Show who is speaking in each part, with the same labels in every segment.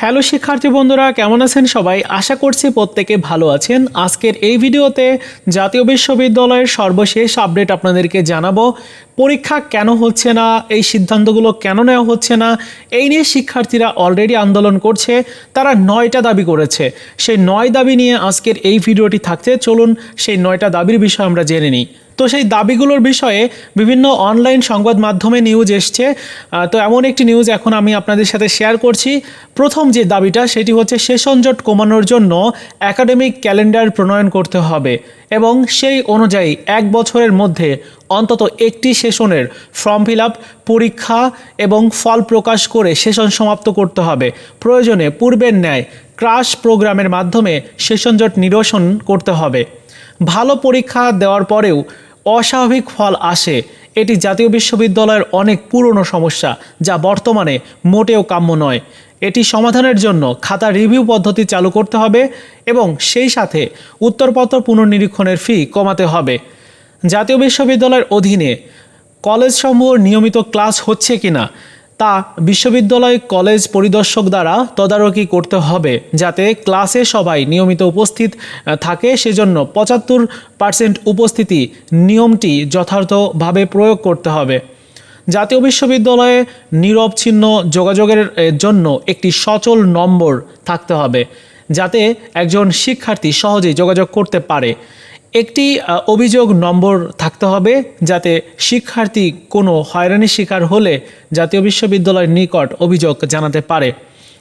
Speaker 1: Hello শিক্ষার্থী বন্ধুরা, কেমন আছেন সবাই? আশা করছি প্রত্যেকে ভালো আছেন। আজকের এই ভিডিওতে জাতীয় বিশ্ববিদ্যালয়ের সর্বশেষ আপডেট আপনাদেরকে জানাব। পরীক্ষা কেন হচ্ছে না? এই সিদ্ধান্তগুলো কেন নেওয়া হচ্ছে না? এই নিয়ে শিক্ষার্থীরা অলরেডি আন্দোলন করছে। তারা নয়টা দাবি করেছে। সেই নয় দাবি নিয়ে আজকের এই ভিডিওটি থাকতে চলুন সেই নয়টা দাবির বিষয়ে আমরা জেনে নিই। তো সেই দাবিগুলোর বিষয়ে বিভিন্ন অনলাইন সংবাদ মাধ্যমে নিউজ এসছে। তো এমন একটি নিউজ এখন আমি আপনাদের সাথে শেয়ার করছি। প্রথম যে দাবিটা, সেটি হচ্ছে সেশন জট কমানোর জন্য একাডেমিক ক্যালেন্ডার প্রণয়ন করতে হবে এবং সেই অনুযায়ী এক বছরের মধ্যে অন্তত একটি সেশনের ফর্ম ফিল আপ, পরীক্ষা এবং ফল প্রকাশ করে সেশন সমাপ্ত করতে হবে। প্রয়োজনে পূর্বের ন্যায় ক্রাশ প্রোগ্রামের মাধ্যমে সেশন জট নিরসন করতে হবে। ভালো পরীক্ষা দেওয়ার পরেও অস্বাভাবিক ফল আসে। এটি জাতীয় বিশ্ববিদ্যালয়ের অনেক পুরনো সমস্যা, যা বর্তমানে মোটেও কাম্য নয়। এটি সমাধানের জন্য খাতা রিভিউ পদ্ধতি চালু করতে হবে এবং সেই সাথে উত্তরপত্র পুনর্নিরীক্ষণের ফি কমাতে হবে। জাতীয় বিশ্ববিদ্যালয়ের অধীনে কলেজসমূহ নিয়মিত ক্লাস হচ্ছে কিনা তা বিশ্ববিদ্যালয় কলেজ পরিদর্শক দ্বারা তদারকি করতে হবে, যাতে ক্লাসে সবাই নিয়মিত উপস্থিত থাকে। সেজন্য পঁচাত্তর পার্সেন্ট উপস্থিতি নিয়মটি যথার্থভাবে প্রয়োগ করতে হবে। জাতীয় বিশ্ববিদ্যালয়ে নিরবচ্ছিন্ন যোগাযোগের জন্য একটি সচল নম্বর থাকতে হবে, যাতে একজন শিক্ষার্থী সহজেই যোগাযোগ করতে পারে। একটি অভিযোগ নম্বর থাকতে হবে যাতে শিক্ষার্থী কোনো হয়রানির শিকার হলে জাতীয় বিশ্ববিদ্যালয়ের নিকট অভিযোগ জানাতে পারে।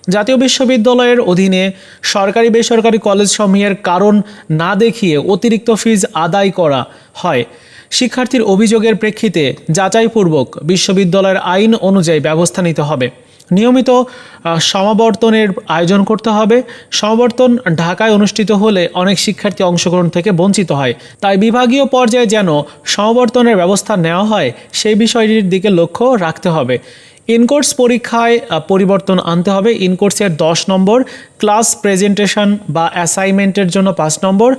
Speaker 1: জাতীয় বিশ্ববিদ্যালয়ের অধীনে সরকারি বেসরকারি কলেজ সমূহের কারণ না দেখিয়ে অতিরিক্ত ফিজ আদায় করা হয়। শিক্ষার্থীর অভিযোগের প্রেক্ষিতে যাচাইপূর্বক বিশ্ববিদ্যালয়ের আইন অনুযায়ী ব্যবস্থা নিতে হবে। নিয়মিত সমাবর্তনের আয়োজন করতে হবে। সমাবর্তন ঢাকায় অনুষ্ঠিত হলে অনেক শিক্ষার্থী অংশগ্রহণ থেকে বঞ্চিত হয়। তাই বিভাগীয় পর্যায়ে যেন সমাবর্তনের ব্যবস্থা নেওয়া হয়, সেই বিষয়টির দিকে লক্ষ্য রাখতে হবে। ইনকোর্স পরীক্ষায় পরিবর্তন আনতে হবে। ইনকোর্সের দশ নম্বর, ক্লাস প্রেজেন্টেশন বা অ্যাসাইনমেন্টের জন্য পাঁচ নম্বর।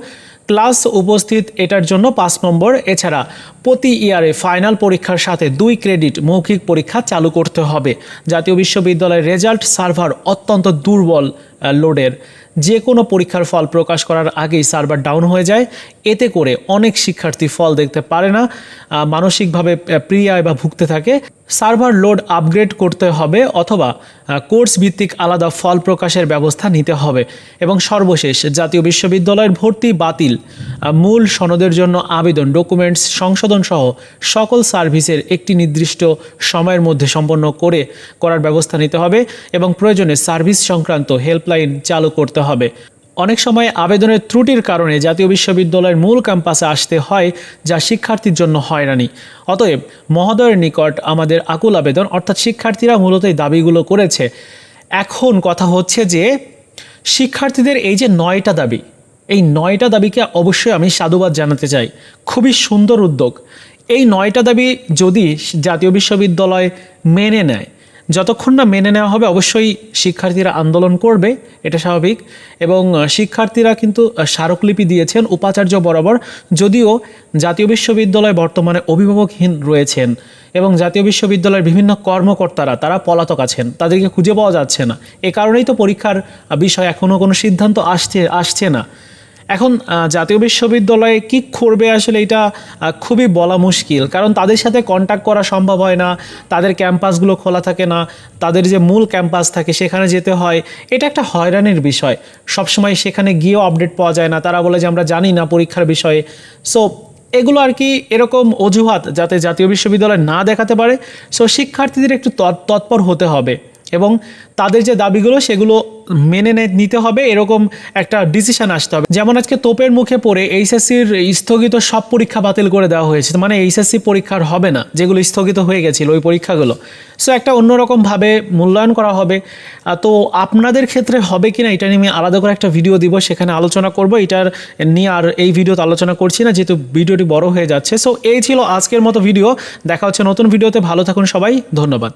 Speaker 1: ক্লাস উপস্থিত এটার জন্য পাঁচ নম্বর। এছাড়া প্রতি ইয়ারে ফাইনাল পরীক্ষার সাথে দুই ক্রেডিট মৌখিক পরীক্ষা চালু করতে হবে। জাতীয় বিশ্ববিদ্যালয়ের রেজাল্ট সার্ভার অত্যন্ত দুর্বল। লোডের যে কোনো পরীক্ষার ফল প্রকাশ করার আগেই সার্ভার ডাউন হয়ে যায়। এতে করে অনেক শিক্ষার্থী ফল দেখতে পারে না মানসিকভাবে প্রিয়ায় বা ভুগতে থাকে। সার্ভার লোড আপগ্রেড করতে হবে অথবা কোর্স ভিত্তিক আলাদা ফল প্রকাশের ব্যবস্থা নিতে হবে। এবং সর্বশেষ, জাতীয় বিশ্ববিদ্যালয়ের ভর্তি বাতিল। মূল সনদের জন্য আবেদন ডকুমেন্টস সংশোধন সহ সকল সার্ভিসের একটি নির্দিষ্ট সময়ের মধ্যে সম্পন্ন করে করার ব্যবস্থা নিতে হবে এবং প্রয়োজনে সার্ভিস সংক্রান্ত হেল্পলাইন চালু করতে হবে। অনেক সময় আবেদনের ত্রুটির কারণে জাতীয় বিশ্ববিদ্যালয়ের মূল ক্যাম্পাসে আসতে হয় যা শিক্ষার্থীর জন্য হয়রানি। অতএব মহোদয়ের নিকট আমাদের আকুল আবেদন, অর্থাৎ শিক্ষার্থীরা মূলত এই দাবিগুলো করেছে। এখন কথা হচ্ছে যে, শিক্ষার্থীদের এই যে নয়টা দাবি এই নয়টা দাবিকে অবশ্যই আমি সাধুবাদ জানাতে চাই। খুবই সুন্দর উদ্যোগ। এই নয়টা দাবি যদি জাতীয় বিশ্ববিদ্যালয় মেনে নেয়, যতক্ষণ না মেনে নেওয়া হবে, অবশ্যই শিক্ষার্থীরা আন্দোলন করবে, এটা স্বাভাবিক। এবং শিক্ষার্থীরা কিন্তু স্মারকলিপি দিয়েছেন, উপাচার্য বরাবর, যদিও জাতীয় বিশ্ববিদ্যালয় বর্তমানে অভিভাবকহীন রয়েছেন এবং জাতীয় বিশ্ববিদ্যালয়ের বিভিন্ন কর্মকর্তারা, তারা পলাতক আছেন, তাদেরকে খুঁজে পাওয়া যাচ্ছে না। এ কারণেই তো পরীক্ষার বিষয় এখনও কোনো সিদ্ধান্ত আসছে আসছে না। এখন জাতীয় বিশ্ববিদ্যালয়ে কি করবে আসলে এটা খুবই বলা মুশকিল। কারণ তাদের সাথে কন্ট্যাক্ট করা সম্ভব হয় না, তাদের ক্যাম্পাসগুলো খোলা থাকে না, তাদের যে মূল ক্যাম্পাস থাকে সেখানে যেতে হয়। এটা একটা হয়রানির বিষয়। সবসময় সেখানে গিয়েও আপডেট পাওয়া যায় না। তারা বলে যে আমরা জানি না পরীক্ষার বিষয়ে। সো এগুলো আর কি এরকম অজুহাত যাতে জাতীয় বিশ্ববিদ্যালয় না দেখাতে পারে। সো শিক্ষার্থীদের একটু তৎ- তৎপর হতে হবে। এবং তাদের যে দাবিগুলো, সেগুলো মেনে নে- নিতে হবে, এরকম একটা ডিসিশন আসতে হবে। যেমন আজকে তোপের মুখে পড়ে এইচএসসির স্থগিত সব পরীক্ষা বাতিল করে দেওয়া হয়েছে। মানে এইচএসসি পরীক্ষার হবে না, যেগুলো স্থগিত হয়ে গেছিল ওই পরীক্ষাগুলো। সো একটা অন্যরকমভাবে মূল্যায়ন করা হবে। তো আপনাদের ক্ষেত্রে হবে কিনা, এটা নিয়ে আমি আলাদা করে একটা ভিডিও দিব, সেখানে আলোচনা করব। এটার নিয়ে আর এই ভিডিওতে আলোচনা করছি না, যেহেতু ভিডিওটি বড় হয়ে যাচ্ছে। সো এই ছিল আজকের মতো ভিডিও দেখা হচ্ছে নতুন ভিডিওতে ভালো থাকুন সবাই। ধন্যবাদ।